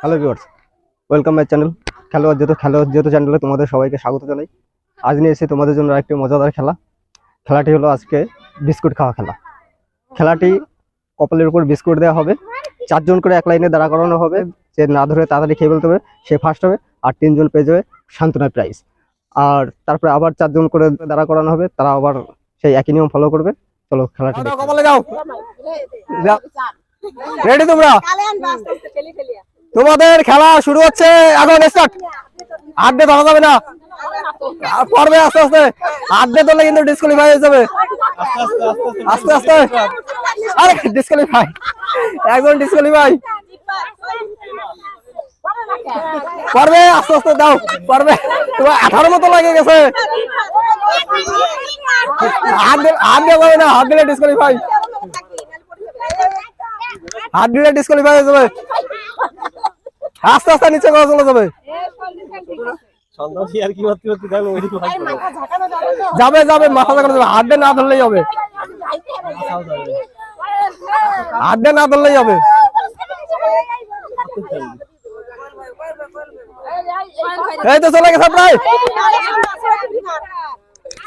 Hello viewers welcome my channel খেলোয়াড় যেহেতু খেলোয়াড় যেহেতু চ্যানেলে তোমাদের সবাইকে স্বাগত জানাই আজ নিয়ে এসে তোমাদের জন্য একটি মজাদার খেলা খেলাটি হলো আজকে বিস্কুট খাওয়া খেলা খেলাটি কপালের উপর বিস্কুট দেওয়া হবে চারজন করে এক লাইনে দাঁড়া করানো হবে যে না ধরে তাড়াতাড়ি খেয়ে ফেলতে হবে সে ফার্স্ট হবে আর তিনজন পেয়ে যাবে সান্ত্বনা প্রাইজ আর তারপরে আবার চারজন করে দাঁড়া করানো হবে তারা আবার সেই একই নিয়ম ফলো করবে চলো খেলাটি। কপালে যাও। রেডি তোমরা? তোমাদের খেলা শুরু হচ্ছে। এখন স্টার্ট দিয়ে ধরা যাবে না। পড়বে আস্তে আস্তে। দিয়ে ধরলে কিন্তু ডিসকালিফাই হয়ে যাবে। আস্তে আস্তে। আরে ডিসকালিফাই একজন ডিসকালিফাই পারবে আস্তে আস্তে দাও। পারবে তোমার আঠারো মতো লাগে গেছে। হাত না হাত দিলে হাত দিলে হয়ে যাবে। আস্তে আস্তে নিচে করা চলে যাবে। যাবে যাবে মাথা জাগানো যাবে। হাত দিয়ে না ধরলেই হবে। হাত দিয়ে না ধরলেই হবে। এই তো চলে গেছে প্রায়।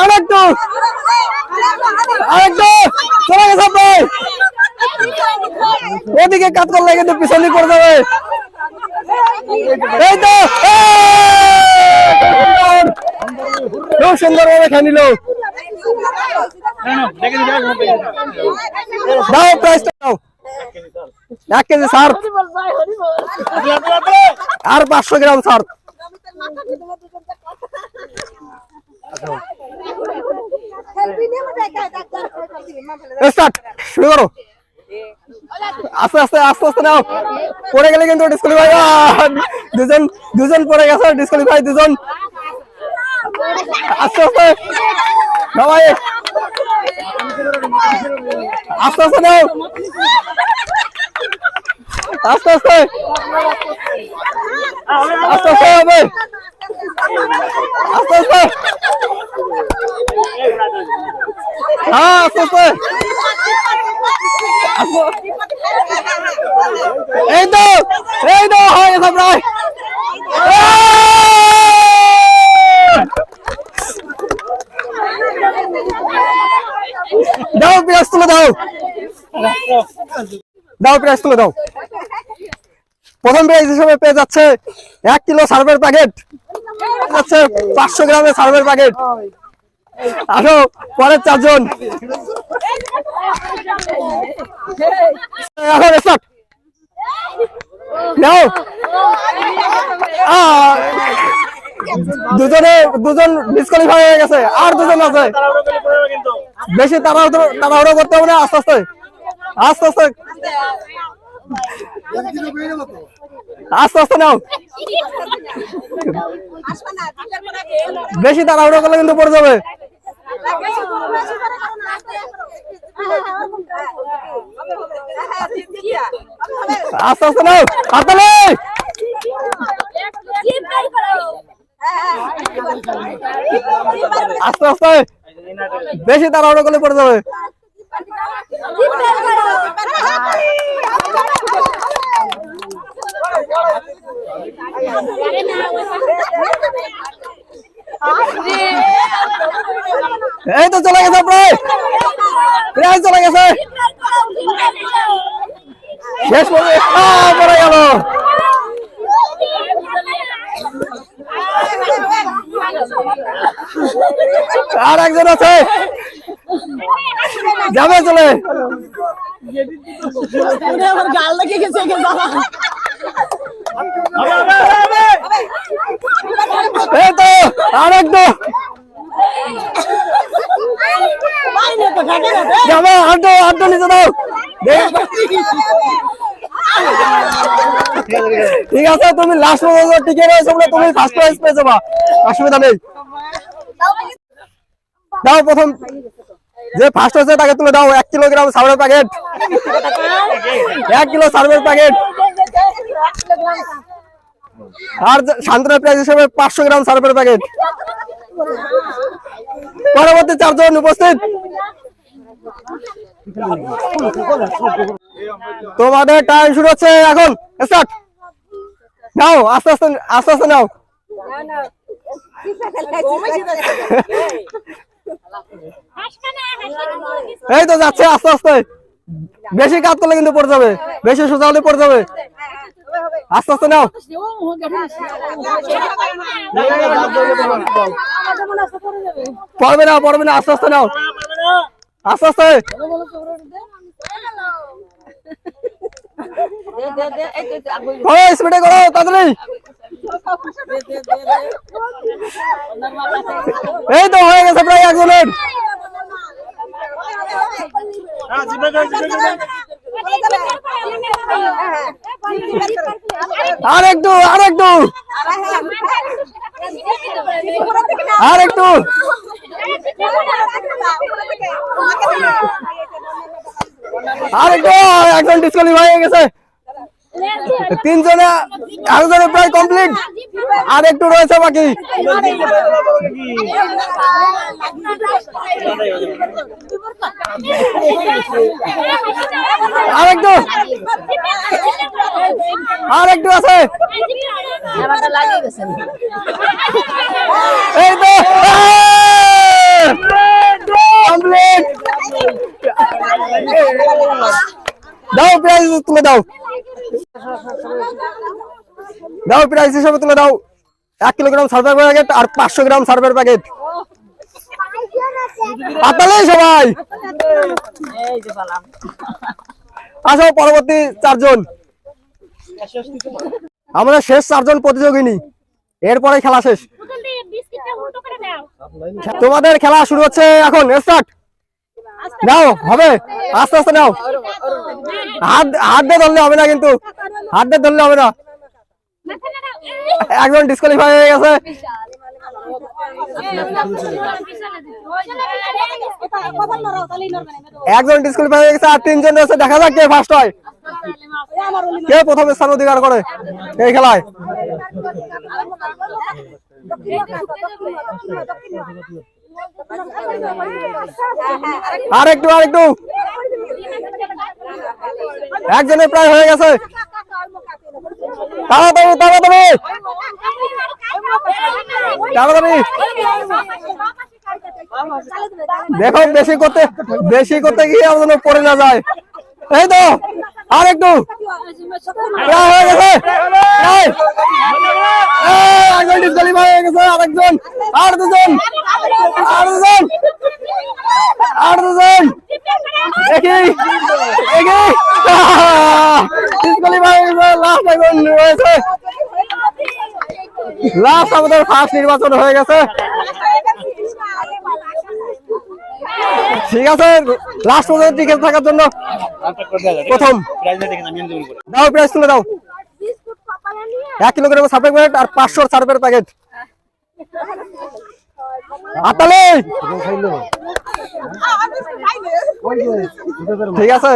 আরেকটু। আরেকটু। চলে গেছে প্রায় ওদিকে কাজ করলে কিন্তু পিছনে পড়ে যাবে। এই তো। খুব সুন্দর ভাবে খেয়ে নিল। দাও প্রাইসটা দাও। এক কেজি সার। আর পাঁচশো গ্রাম সার। শুরু করো। আস্তে আস্তে আস্তে আস্তে নাও। পড়ে গেলে কিন্তু ডিসকালিফাই দুজন দুজন পড়ে গেছে ডিসকালিফাই দুজন। আস্তে আস্তে। সবাই। আস্তে আস্তে নাও। আস্তে আস্তে। আস্তে আস্তে হবে। আস্তে আস্তে হ্যাঁ আস্তে আস্তে এই তো এই তো হয়ে প্রায় দাও পেঁয়াজ তুলে দাও দাও পেঁয়াজ তুলে দাও প্রথম পেঁয়াজ হিসেবে পেয়ে যাচ্ছে এক কিলো সার্ভের প্যাকেট যাচ্ছে পাঁচশো গ্রামের সার্ভের প্যাকেট আরও, পরের চারজন। এখন স্টার্ট নাও। দুজনে, দুজন ডিসকোয়ালিফাই হয়ে গেছে। আর দুজন আছে। বেশি তাড়াহুড়ো করতে হবে না, আস্তে আস্তে। আস্তে আস্তে। আস্তে আস্তে নাও। বেশি তাড়াহুড়ো করলে কিন্তু পড়ে যাবে। আস্তে আস্তে নাও। হাতালে আস্তে আস্তে। বেশি তাড়াহুড়ো করলে পড়ে যাবে। এই তো চলে গেছে প্রায় চলে গেছে। শেষ পড়ে গেল। আর একজন আছে। যাবে চলে। গাল লেগে গেছে বাবা এই তো আর দাও। ঠিক আছে, তুমি লাস্ট পর্যন্ত টিকে রয়েছো তুমি ফার্স্ট প্রাইজ পেয়ে যাবা। অসুবিধা নেই। দাও প্রথম। যে ফার্স্ট হয়েছে তাকে তুলে দাও। এক কিলোগ্রাম সার্ভের প্যাকেট এক কিলো সার্ভের প্যাকেট আর শান্তনা প্রাইজ হিসেবে পাঁচশো গ্রাম সার্ভের প্যাকেট। পরবর্তী চারজন উপস্থিত। তোমাদের টাইম শুরু হচ্ছে এখন। স্টার্ট নাও, আস্তে আস্তে আস্তে আস্তে নাও। এই তো যাচ্ছে, আস্তে আস্তে। বেশি কাজ করলে কিন্তু পড়ে যাবে। বেশি সোজা হলে পড়ে যাবে। আস্তে আস্তে নাও। পড়বে না পড়বে না আস্তে আস্তে নাও। আস্তে আস্তে। করো স্পিডে করো তাড়াতাড়ি। এই তো হয়ে গেছে প্রায় আর একটু আর একটু আর একটু আর একটু একজন ডিসকালিফাই হয়ে গেছে। তিনজনে একজনে প্রায় কমপ্লিট আর একটু রয়েছে বাকি। আর একটু আর একটু আছে। দাও প্রাইজ তুলে দাও। দাও প্রাইস হিসাবে তুলে দাও। এক কিলোগ্রাম সার্ভের প্যাকেট আর পাঁচশো গ্রাম সার্ভের প্যাকেট পাতালে সবাই। আসো, পরবর্তী চারজন। আমরা শেষ চারজন প্রতিযোগিনী। এরপরে খেলা শেষ। তোমাদের খেলা শুরু হচ্ছে এখন স্টার্ট নাও, হবে। আস্তে আস্তে নাও। হাত হাত দিয়ে ধরলে হবে না কিন্তু। হাত দিয়ে ধরলে হবে না। একজন ডিসকোয়ালিফাই হয়ে গেছে। একজন ডিসকোয়ালিফাই হয়ে গেছে আর তিনজন রয়েছে। দেখা যাক কে ফার্স্ট হয়। কে প্রথম স্থান অধিকার করে? এই খেলায়। আর একটু একজনের প্রায় হয়ে গেছে। দেখো, বেশি করতে বেশি করতে গিয়ে যেন পড়ে না যায়। এই তো। আর একটু। হয়ে গেছে। একজন ডিসকালিফাই হয়ে গেছে, আরেকজন। আর দুজন। আর দুজন। আর দুজন। দেখি। দেখি। ডিসকালিফাই হয়ে গেছে, লাস্ট একজন রয়েছে লাস্ট আমাদের ফার্স্ট নির্বাচন হয়ে গেছে। ঠিক আছে লাস্ট পর্যন্ত টিকে থাকার জন্য প্রথম। দাও প্রাইস তুলে দাও। এক কিলোগ্রাম সার্ভের প্যাকেট আর পাঁচশো সার্ভের প্যাকেট ঠিক আছে।